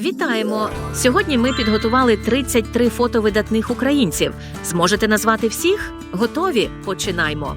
Вітаємо! Сьогодні ми підготували 33 фото видатних українців. Зможете назвати всіх? Готові? Починаймо.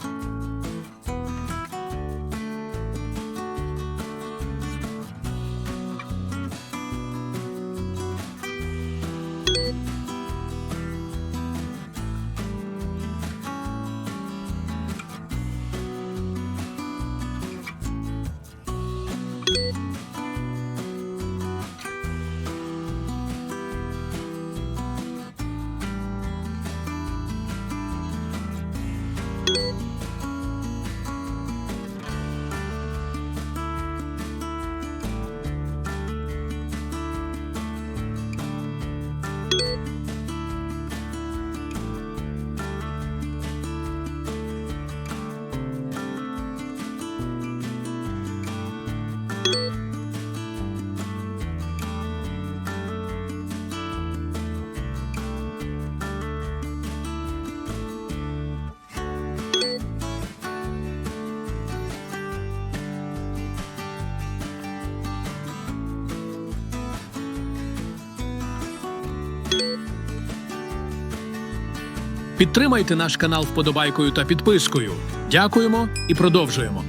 Підтримайте наш канал вподобайкою та підпискою. Дякуємо і продовжуємо.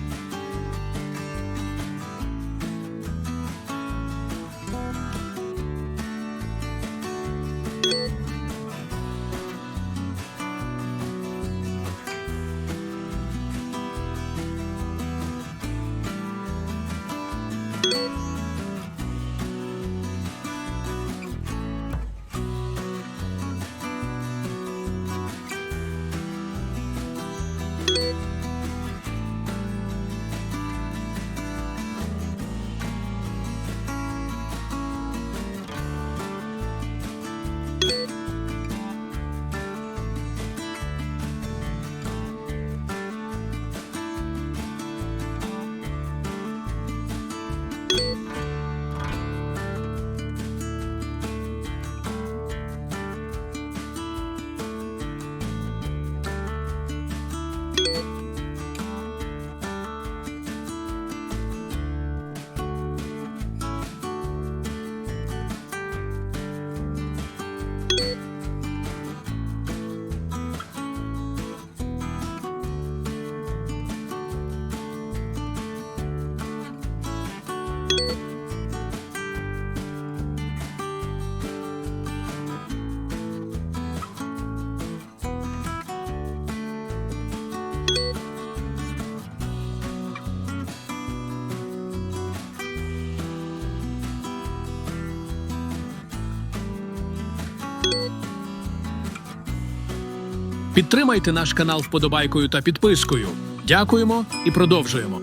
Підтримайте наш канал вподобайкою та підпискою. Дякуємо і продовжуємо.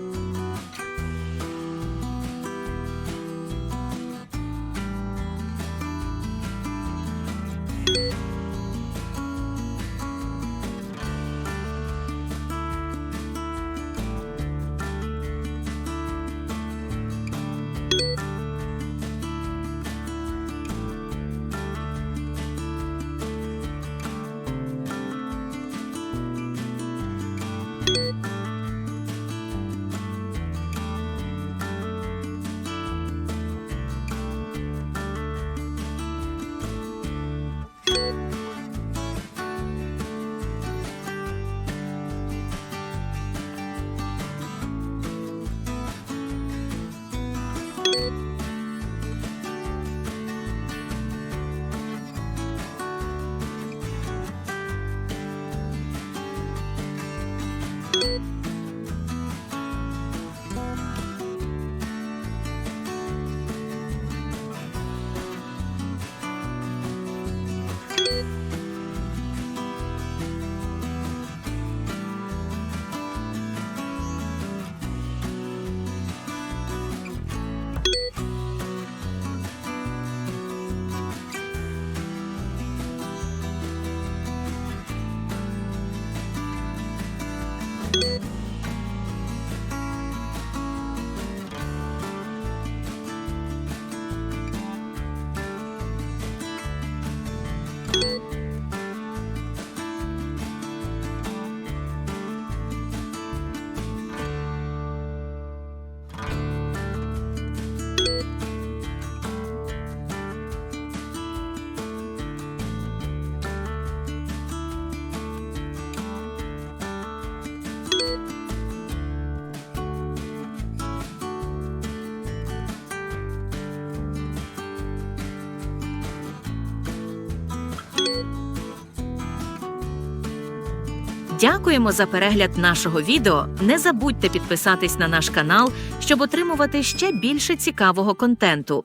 Дякуємо за перегляд нашого відео. Не забудьте підписатись на наш канал, щоб отримувати ще більше цікавого контенту.